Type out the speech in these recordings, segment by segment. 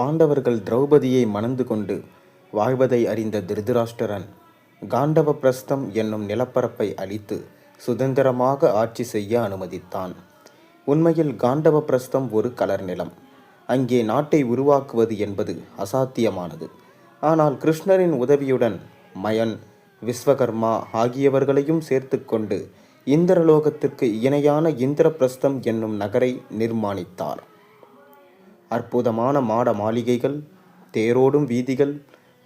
பாண்டவர்கள் திரௌபதியை மணந்து கொண்டு வாழ்வதை அறிந்த திருதராஷ்டிரன் காண்டவ பிரஸ்தம் என்னும் நிலப்பரப்பை அழித்து சுதந்திரமாக ஆட்சி செய்ய அனுமதித்தான். உண்மையில் காண்டவ பிரஸ்தம் ஒரு கலர் நிலம். அங்கே நாட்டை உருவாக்குவது என்பது அசாத்தியமானது. ஆனால் கிருஷ்ணரின் உதவியுடன் மயன் விஸ்வகர்மா ஆகியவர்களையும் சேர்த்துக்கொண்டு இந்திரலோகத்திற்கு இணையான இந்திரபிரஸ்தம் என்னும் நகரை நிர்மாணித்தார். அற்புதமான மாட மாளிகைகள் தேரோடும் வீதிகள்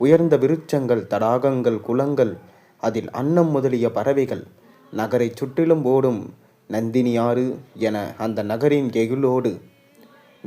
உயர்ந்த விருட்சங்கள் தடாகங்கள் குளங்கள் அதில் அன்னம் முதலிய பறவைகள் நகரை சுற்றிலும் ஓடும் நந்தினியாறு என அந்த நகரின் எழிலோடு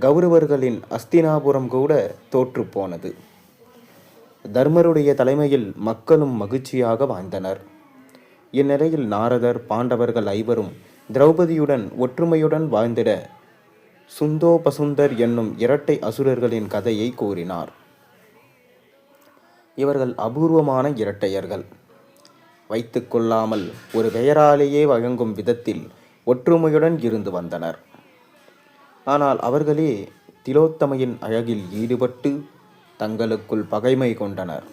கௌரவர்களின் அஸ்தினாபுரம் கூட தோற்றுப்போனது தர்மருடைய தலைமையில் மக்களும் மகிழ்ச்சியாக வாழ்ந்தனர். இந்நிலையில் நாரதர் பாண்டவர்கள் ஐவரும் திரௌபதியுடன் ஒற்றுமையுடன் வாழ்ந்திட சுந்தோபசுந்தர் என்னும் இரட்டை அசுரர்களின் கதையை கூறினார். இவர்கள் அபூர்வமான இரட்டையர்கள். வைத்துக்கொள்ளாமல் ஒரு பெயராலேயே வழங்கும் விதத்தில் ஒற்றுமையுடன் இருந்து வந்தனர். ஆனால் அவர்களே திலோத்தமையின் அழகில் ஈடுபட்டு தங்களுக்குள் பகைமை கொண்டனர்.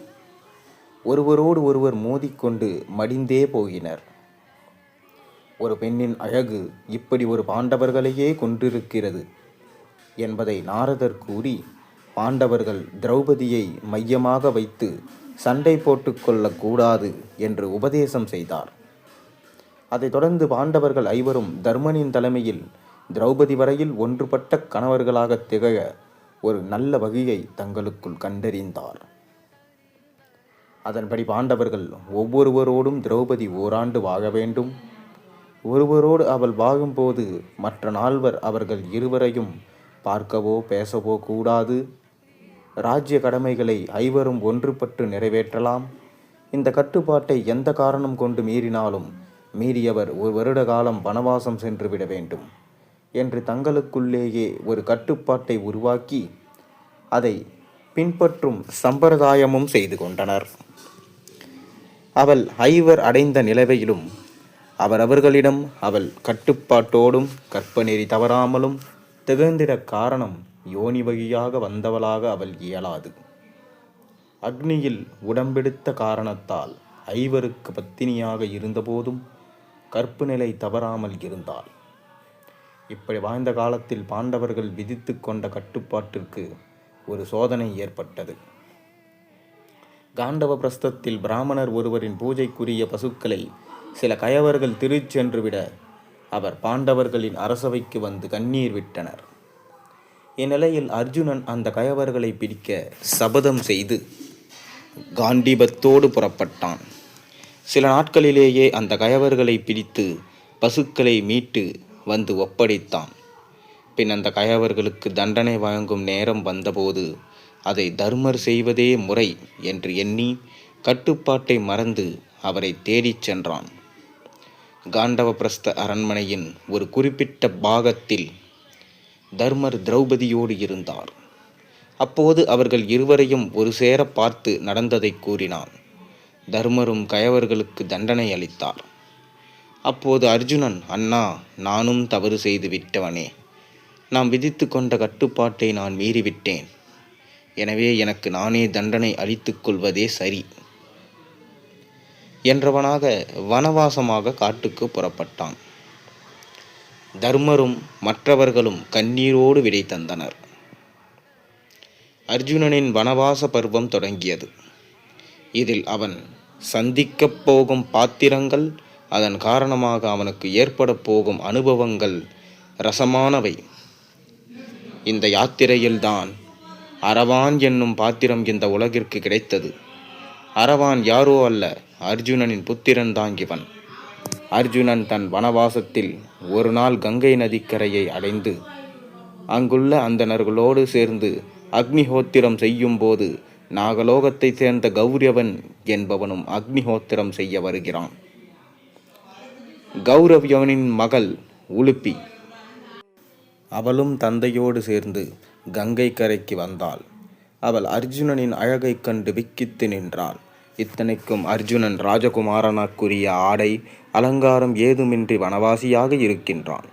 ஒருவரோடு ஒருவர் மோதிக்கொண்டு மடிந்தே போகினர். ஒரு பெண்ணின் அழகு இப்படி ஒரு பாண்டவர்களையே கொண்டிருக்கிறது என்பதை நாரதர் கூறி பாண்டவர்கள் திரௌபதியை மையமாக வைத்து சண்டை போட்டுக்கொள்ளக்கூடாது என்று உபதேசம் செய்தார். அதைத் தொடர்ந்து பாண்டவர்கள் ஐவரும் தர்மனின் தலைமையில் திரௌபதி வரையில் ஒன்றுபட்ட கணவர்களாக திகழ ஒரு நல்ல வகையை தங்களுக்குள் கண்டறிந்தார். அதன்படி பாண்டவர்கள் ஒவ்வொருவரோடும் திரௌபதி ஓராண்டு வாழ வேண்டும். ஒருவரோடு அவள் வாகும்போது மற்ற நால்வர் அவர்கள் இருவரையும் பார்க்கவோ பேசவோ கூடாது. ராஜ்ய கடமைகளை ஐவரும் ஒன்றுபட்டு நிறைவேற்றலாம். இந்த கட்டுப்பாட்டை எந்த காரணம் கொண்டு மீறினாலும் மீறியவர் ஒரு வருட காலம் வனவாசம் சென்று விட வேண்டும் என்று தங்களுக்குள்ளேயே ஒரு கட்டுப்பாட்டை உருவாக்கி அதை பின்பற்றும் சம்பிரதாயமும் செய்து கொண்டனர். அவள் ஐவர் அடைந்த நிலவையிலும் அவரவர்களிடம் அவள் கட்டுப்பாட்டோடும் கற்பநெறி தவறாமலும் திகழ்ந்திட காரணம் யோனி வழியாக வந்தவளாக அவள் இயலாது. அக்னியில் உடம்பெடுத்த காரணத்தால் ஐவருக்கு பத்தினியாக இருந்தபோதும் கற்பு நிலை தவறாமல் இருந்தாள். இப்படி வாழ்ந்த காலத்தில் பாண்டவர்கள் விதித்து கொண்ட கட்டுப்பாட்டிற்கு ஒரு சோதனை ஏற்பட்டது. காண்டவ பிரஸ்தத்தில் பிராமணர் ஒருவரின் பூஜைக்குரிய பசுக்களை சில கயவர்கள் திருச்சென்று விட அவர் பாண்டவர்களின் அரசவைக்கு வந்து கண்ணீர் விட்டனர். இந்நிலையில் அர்ஜுனன் அந்த கயவர்களை பிடிக்க சபதம் செய்து காண்டிபத்தோடு புறப்பட்டான். சில நாட்களிலேயே அந்த கயவர்களை பிடித்து பசுக்களை மீட்டு வந்து ஒப்படைத்தான். பின் அந்த கயவர்களுக்கு தண்டனை வழங்கும் நேரம் வந்தபோது அதை தர்மர் செய்வதே முறை என்று எண்ணி கட்டுப்பாட்டை மறந்து அவரை தேடிச் சென்றான். காண்டவபிரஸ்த அரண்மனையின் ஒரு குறிப்பிட்ட பாகத்தில் தர்மர் திரௌபதியோடு இருந்தார். அப்போது அவர்கள் இருவரையும் ஒரு சேர பார்த்து நடந்ததை கூறினான். தர்மரும் கயவர்களுக்கு தண்டனை அளித்தார். அப்போது அர்ஜுனன் அண்ணா நானும் தவறு செய்து விட்டவனே. நாம் விதித்து கொண்ட கட்டுப்பாட்டை நான் மீறிவிட்டேன். எனவே எனக்கு நானே தண்டனை அளித்துக் கொள்வதே சரி. என்றவனாக வனவாசமாக காட்டுக்கு புறப்பட்டான். தர்மரும் மற்றவர்களும் கண்ணீரோடு விடை தந்தனர். அர்ஜுனனின் வனவாச பருவம் தொடங்கியது. இதில் அவன் சந்திக்கப் போகும் பாத்திரங்கள் அதன் காரணமாக அவனுக்கு ஏற்பட போகும் அனுபவங்கள் ரசமானவை. இந்த யாத்திரையில்தான் அரவான் என்னும் பாத்திரம் இந்த உலகிற்கு கிடைத்தது. அரவான் யாரோ அல்ல அர்ஜுனனின் புத்திரன் தாங்கிவன் அர்ஜுனன் தன் வனவாசத்தில் ஒரு நாள் கங்கை நதிக்கரையை அடைந்து அங்குள்ள அந்தணர்களோடு சேர்ந்து அக்னிஹோத்திரம் செய்யும்போது நாகலோகத்தை சேர்ந்த கௌரவன் என்பவனும் அக்னிஹோத்திரம் செய்ய வருகிறான். கௌரவியவனின் மகள் உலுப்பி அவளும் தந்தையோடு சேர்ந்து கங்கை கரைக்கு வந்தாள். அவள் அர்ஜுனனின் அழகைக் கண்டு விக்கித்து நின்றாள். இத்தனைக்கும் அர்ஜுனன் ராஜகுமாரனுக்குரிய ஆடை அலங்காரம் ஏதுமின்றி வனவாசியாக இருக்கின்றான்.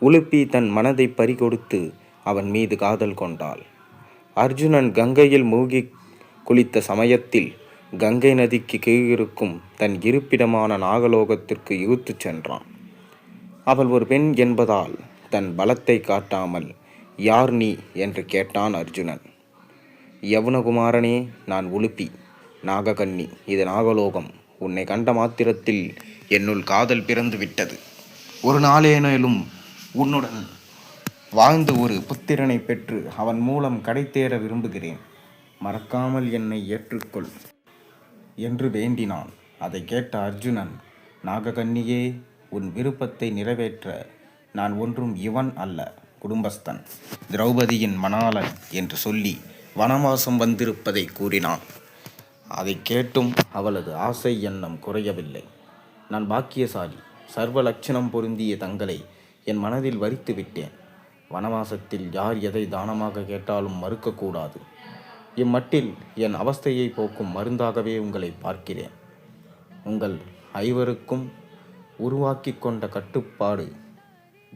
உலுப்பி தன் மனதை பறிகொடுத்து அவன் மீது காதல் கொண்டாள். அர்ஜுனன் கங்கையில் மூழ்கி குளித்த சமயத்தில் கங்கை நதிக்கு கீழிருக்கும் தன் இருப்பிடமான நாகலோகத்திற்கு இழுத்துச் சென்றான். அவள் ஒரு பெண் என்பதால் தன் பலத்தை காட்டாமல் யார் நீ? என்று கேட்டான் அர்ஜுனன். யவுனகுமாரனே நான் உலுப்பி. நாககன்னி இது நாகலோகம். உன்னை கண்ட மாத்திரத்தில் என்னுள் காதல் பிறந்து விட்டது. ஒரு நாளேனும் உன்னுடன் வாழ்ந்து ஒரு புத்திரனை பெற்று அவன் மூலம் கடைத்தேற விரும்புகிறேன். மறக்காமல் என்னை ஏற்றுக்கொள் என்று வேண்டினான். அதை கேட்ட அர்ஜுனன் நாககன்னியே உன் விருப்பத்தை நிறைவேற்ற நான் ஒன்றும் இவன் அல்ல குடும்பஸ்தன். திரௌபதியின் மணாளன் என்று சொல்லி வனவாசம் வந்திருப்பதை கூறினான். அதை கேட்டும் அவளது ஆசை எண்ணம் குறையவில்லை. நான் பாக்கியசாலி. சர்வ லட்சணம் பொருந்திய தங்களை என் மனதில் வரித்து விட்டேன். வனவாசத்தில் யார் எதை தானமாக கேட்டாலும் மறுக்கக்கூடாது இம்மட்டில் என் அவஸ்தையை போக்கும் மருந்தாகவே உங்களை பார்க்கிறேன். உங்கள் ஐவருக்கும் உருவாக்கி கொண்ட கட்டுப்பாடு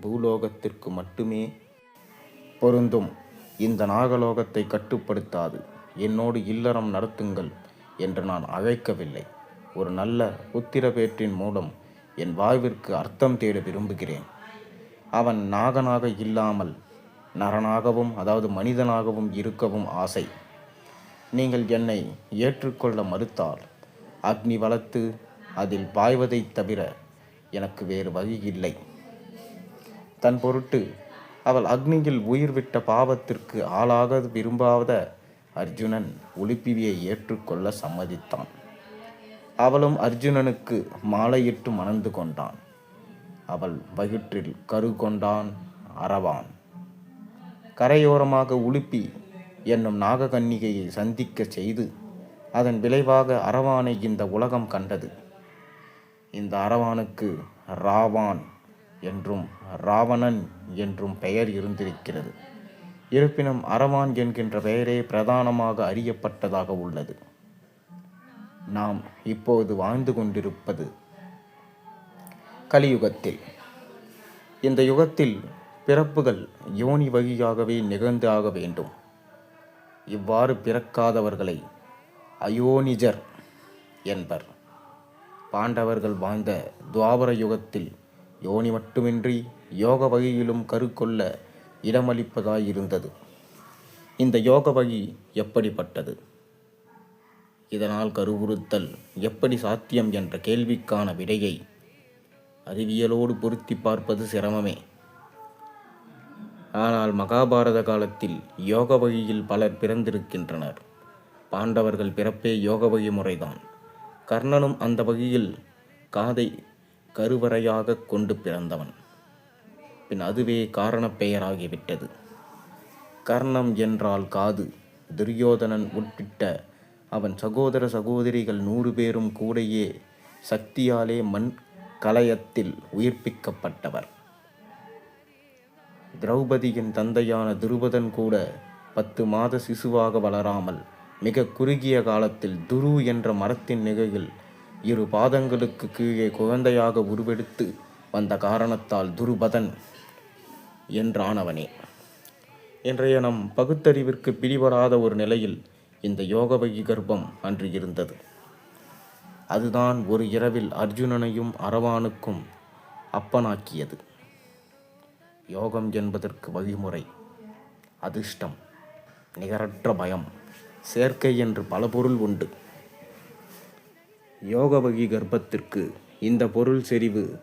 பூலோகத்திற்கு மட்டுமே பொருந்தும். இந்த நாகலோகத்தை கட்டுப்படுத்தாது. என்னோடு இல்லறம் நடத்துங்கள். என்று நான் அழைக்கவில்லை. ஒரு நல்ல உத்திரபேற்றின் மூலம் என் வாழ்விற்கு அர்த்தம் தேட விரும்புகிறேன். அவன் நாகனாக இல்லாமல் நரனாகவும் அதாவது மனிதனாகவும் இருக்கவும் ஆசை. நீங்கள் என்னை ஏற்றுக்கொள்ள மறுத்தால் அக்னி வளர்த்து அதில் பாய்வதைத் தவிர எனக்கு வேறு வழி இல்லை. தன் பொருட்டு அவள் அக்னியில் உயிர் விட்ட பாவத்திற்கு ஆளாக விரும்பாத அர்ஜுனன் ஒளிப்பிவியை ஏற்றுக்கொள்ள சம்மதித்தான். அவளும் அர்ஜுனனுக்கு மாலையிட்டு மணந்து கொண்டான். அவள் வயிற்றில் கரு கொண்டான் அரவான் கரையோரமாக உலுப்பி என்னும் நாககன்னிகையை சந்திக்க செய்து அதன் விளைவாக அரவானை இந்த உலகம் கண்டது. இந்த அரவானுக்கு ராவான் என்றும் ராவணன் என்றும் பெயர் இருந்திருக்கிறது. இருப்பினும் அரவான் என்கின்ற பெயரே பிரதானமாக அறியப்பட்டதாக உள்ளது. நாம் இப்போது வாழ்ந்து கொண்டிருப்பது கலியுகத்தில். இந்த யுகத்தில் பிறப்புகள் யோனி வழியாகவே நிகழ்ந்து ஆக வேண்டும். இவ்வாறு பிறக்காதவர்களை அயோனிஜர் என்பர். பாண்டவர்கள் வாழ்ந்த துவாபர யுகத்தில் யோனி மட்டுமின்றி யோக வகையிலும் கருக்கொள்ள இடமளிப்பதாயிருந்தது இந்த யோக வகி எப்படிப்பட்டது? இதனால் கருவுறுத்தல் எப்படி சாத்தியம் என்ற கேள்விக்கான விடையை அறிவியலோடு பொருத்தி பார்ப்பது சிரமமே. ஆனால் மகாபாரத காலத்தில் யோக வழியில் பலர் பிறந்திருக்கின்றனர். பாண்டவர்கள் பிறப்பே யோக வழி முறைதான். கர்ணனும் அந்த வகையில் காதை கருவறையாக கொண்டு பிறந்தவன். பின் அதுவே காரணப் பெயராகிவிட்டது கர்ணம் என்றால் காது. துரியோதனன் உட்பிட்ட அவன் சகோதர சகோதரிகள் நூறு பேரும் கூடையே சக்தியாலே மண் கலயத்தில் உயிர்ப்பிக்கப்பட்டவர். திரௌபதியின் தந்தையான துருபதன் கூட பத்து மாத சிசுவாக வளராமல் மிக குறுகிய காலத்தில் துரு என்ற மரத்தின் நிகையில் இரு பாதங்களுக்கு கீழே குழந்தையாக உருவெடுத்து வந்த காரணத்தால் துருபதன் என்றானவனே. இன்றைய நம் பகுத்தறிவிற்கு பிடிபடாத ஒரு நிலையில் இந்த யோகவகி கர்ப்பம் அன்று இருந்தது. அதுதான் ஒரு இரவில் அர்ஜுனனையும் அரவானுக்கும் அப்பனாக்கியது. யோகம் என்பதற்கு வழிமுறை அதிர்ஷ்டம் நிகரற்ற பயம் சேர்க்கை என்று பல பொருள் உண்டு. யோகவகி கர்ப்பத்திற்கு இந்த பொருள் செறிவு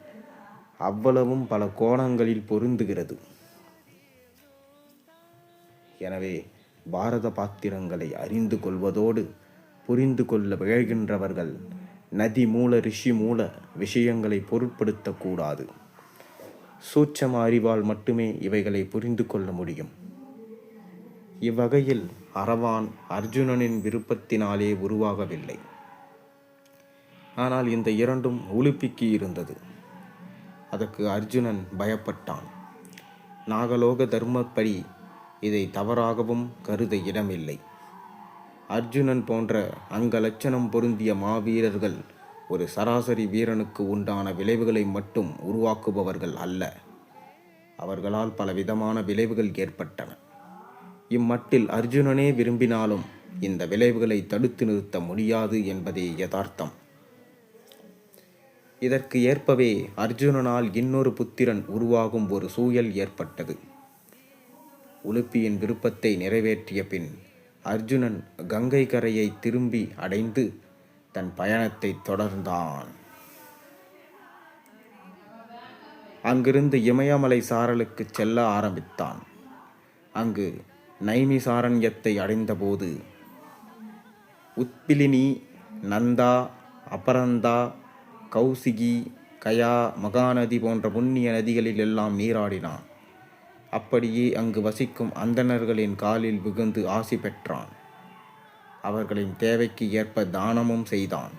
அவ்வளவும் பல கோணங்களில் பொருந்துகிறது. எனவே பாரத பாத்திரங்களை அறிந்து கொள்வதோடு புரிந்து கொள்ள விழைகின்றவர்கள் நதி மூல ரிஷி மூல விஷயங்களை பொருட்படுத்தக்கூடாது சூட்சம அறிவால் மட்டுமே இவைகளை புரிந்து கொள்ள முடியும். இவ்வகையில் அரவான் அர்ஜுனனின் விருப்பத்தினாலே உருவாகவில்லை. ஆனால் இந்த இரண்டும் உலுப்பிக்கு இருந்தது. அதற்கு அர்ஜுனன் பயப்பட்டான். நாகலோக தர்மப்படி இதை தவறாகவும் கருத இடமில்லை. அர்ஜுனன் போன்ற அங்க லட்சணம் பொருந்திய மாவீரர்கள் ஒரு சராசரி வீரனுக்கு உண்டான விளைவுகளை மட்டும் உருவாக்குபவர்கள் அல்ல. அவர்களால் பலவிதமான விளைவுகள் ஏற்பட்டன. இம்மட்டில் அர்ஜுனனே விரும்பினாலும் இந்த விளைவுகளை தடுத்து நிறுத்த முடியாது என்பதே யதார்த்தம். இதற்கு ஏற்பவே அர்ஜுனனால் இன்னொரு புத்திரன் உருவாகும் ஒரு சூழல் ஏற்பட்டது. உலுப்பியின் விருப்பத்தை நிறைவேற்றிய பின் அர்ஜுனன் கங்கை கரையை திரும்பி அடைந்து தன் பயணத்தை தொடர்ந்தான். அங்கிருந்து இமயமலை சாரலுக்கு செல்ல ஆரம்பித்தான். அங்கு நைமிசாரண்யத்தை அடைந்தபோது உத்பிலினி நந்தா அபரந்தா கௌசிகி கயா மகாநதி போன்ற புண்ணிய நதிகளில் எல்லாம் நீராடினான். அப்படியே அங்கு வசிக்கும் அந்தணர்களின் காலில் விகுந்து ஆசி பெற்றான். அவர்களின் தேவைக்கு ஏற்ப தானமும் செய்தான்.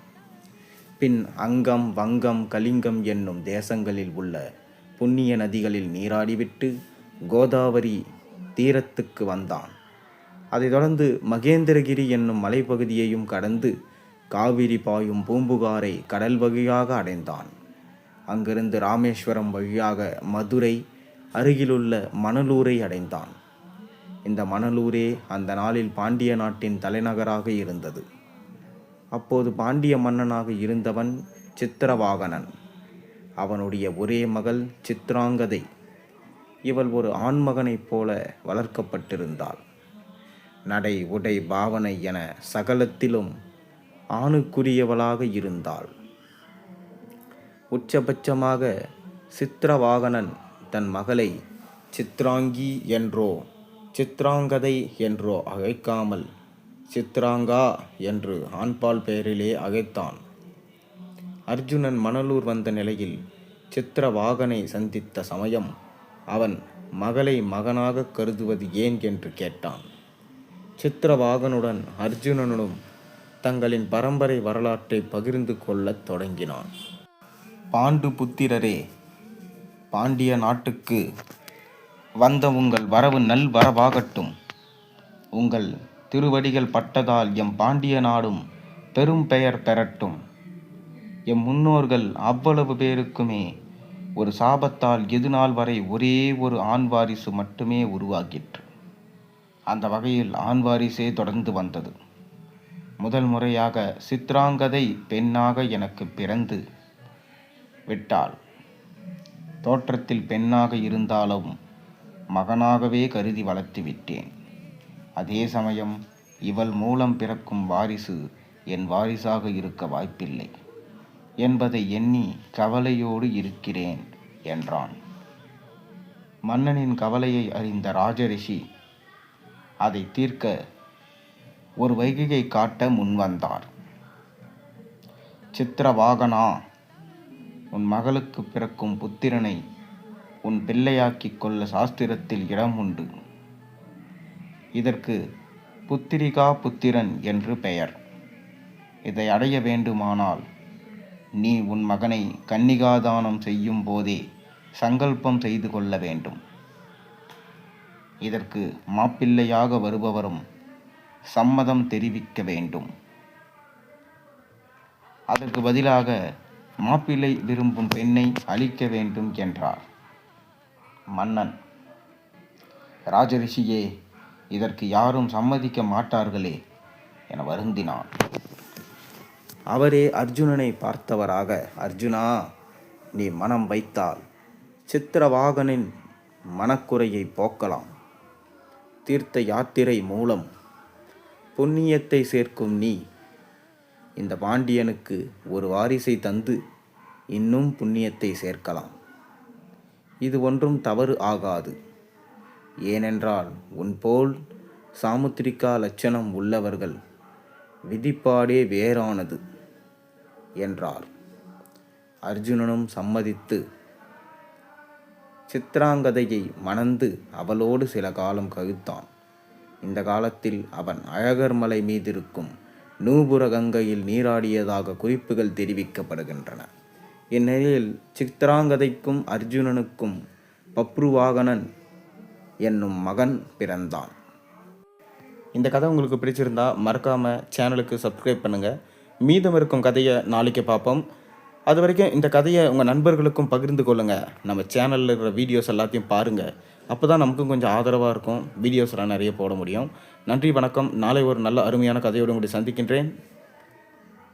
பின் அங்கம் வங்கம் கலிங்கம் என்னும் தேசங்களில் உள்ள புண்ணிய நதிகளில் நீராடிவிட்டு கோதாவரி தீரத்துக்கு வந்தான். அதைத் தொடர்ந்து மகேந்திரகிரி என்னும் மலைப்பகுதியையும் கடந்து காவிரி பாயும் பூம்புகாரை கடல் வழியாக அடைந்தான். அங்கிருந்து ராமேஸ்வரம் வழியாக மதுரை அருகிலுள்ள மணலூரை அடைந்தான். இந்த மணலூரே அந்த நாளில் பாண்டிய நாட்டின் தலைநகராக இருந்தது. அப்போது பாண்டிய மன்னனாக இருந்தவன் சித்திரவாகனன். அவனுடைய ஒரே மகள் சித்ராங்கதை. இவள் ஒரு ஆண்மகனைப் போல வளர்க்கப்பட்டிருந்தாள். நடை உடை பாவனை என சகலத்திலும் ஆணுக்குரியவளாக இருந்தாள். உச்சபட்சமாக சித்திரவாகனன் தன் மகளை சித்ராங்கி என்றோ சித்ராங்கதை என்றோ அழைக்காமல் சித்ராங்கா என்று ஆண்பால் பெயரிலே அழைத்தான். அர்ஜுனன் மணலூர் வந்த நிலையில் சித்திரவாகனை சந்தித்த சமயம் அவன் மகளை மகனாக கருதுவது ஏன் என்று கேட்டான். சித்திரவாகனுடன் அர்ஜுனனுடன் தங்களின் பரம்பரை வரலாற்றை பகிர்ந்து கொள்ளத் தொடங்கினான். பாண்டு புத்திரரே பாண்டிய நாட்டுக்கு வந்த உங்கள் வரவு நல் வரவாகட்டும். உங்கள் திருவடிகள் பட்டதால் எம் பாண்டிய நாடும் பெரும் பெயர் பெறட்டும். எம் முன்னோர்கள் அவ்வளவு பேருக்குமே ஒரு சாபத்தால் எது நாள் வரை ஒரே ஒரு ஆண் வாரிசு மட்டுமே உருவாகிற்று. அந்த வகையில் ஆண் வாரிசே தொடர்ந்து வந்தது. முதல் முறையாக சித்ராங்கதை பெண்ணாக எனக்கு பிறந்து விட்டாள். தோற்றத்தில் பெண்ணாக இருந்தாலும் மகனாகவே கருதி வளர்த்து விட்டேன் அதே சமயம் இவள் மூலம் பிறக்கும் வாரிசு என் வாரிசாக இருக்க வாய்ப்பில்லை. என்பதை எண்ணி கவலையோடு இருக்கிறேன் என்றான். மன்னனின் கவலையை அறிந்த ராஜரிஷி அதை தீர்க்க ஒரு வைகையை காட்ட முன்வந்தார். சித்திரவாகனா உன் மகளுக்கு பிறக்கும் புத்திரனை உன் பிள்ளையாக்கிக் கொள்ள சாஸ்திரத்தில் இடம் உண்டு. இதற்கு புத்திரிகா புத்திரன் என்று பெயர். இதை அடைய வேண்டுமானால் நீ உன் மகனை கன்னிகாதானம் செய்யும் போதே சங்கல்பம் செய்து கொள்ள வேண்டும். இதற்கு மாப்பிள்ளையாக வருபவரும் சம்மதம் தெரிவிக்க வேண்டும். அதற்கு பதிலாக மாப்பிள்ளை விரும்பும் பெண்ணை அழிக்க வேண்டும் என்றார். மன்னன் ராஜரிஷியே இதற்கு யாரும் சம்மதிக்க மாட்டார்களே என வருந்தினான். அவரே அர்ஜுனனை பார்த்தவராக அர்ஜுனா நீ மனம் வைத்தால் சித்திரவாகனின் மனக்குறையை போக்கலாம். தீர்த்த யாத்திரை மூலம் புண்ணியத்தை சேர்க்கும் நீ இந்த பாண்டியனுக்கு ஒரு வாரிசை தந்து இன்னும் புண்ணியத்தை சேர்க்கலாம். இது ஒன்றும் தவறு ஆகாது. ஏனென்றால் உன்போல் சாமுத்திரிகா லட்சணம் உள்ளவர்கள் விதிப்பாடே வேறானது என்றார். அர்ஜுனனும் சம்மதித்து சித்ராங்கதையை மணந்து அவளோடு சில காலம் கழித்தான். இந்த காலத்தில் அவன் அழகர் மலை மீதிருக்கும் நூபுர கங்கையில் நீராடியதாக குறிப்புகள் தெரிவிக்கப்படுகின்றன. இந்நிலையில் சித்திராங்கதைக்கும் அர்ஜுனனுக்கும் பப்ருவாகனன் என்னும் மகன் பிறந்தான். இந்த கதை உங்களுக்கு பிடிச்சிருந்தா மறக்காமல் சேனலுக்கு சப்ஸ்கிரைப் பண்ணுங்கள் மீதம் இருக்கும் கதையை நாளைக்கு பார்ப்போம். அது வரைக்கும் இந்த கதையை உங்கள் நண்பர்களுக்கும் பகிர்ந்து கொள்ளுங்கள் நம்ம சேனலில் இருக்கிற வீடியோஸ் எல்லாத்தையும் பாருங்கள் அப்போ தான் நமக்கும் கொஞ்சம் ஆதரவாக இருக்கும். வீடியோஸ்லாம் நிறைய போட முடியும். நன்றி வணக்கம். நாளை ஒரு நல்ல அருமையான கதையோடு உங்களை சந்திக்கின்றேன்.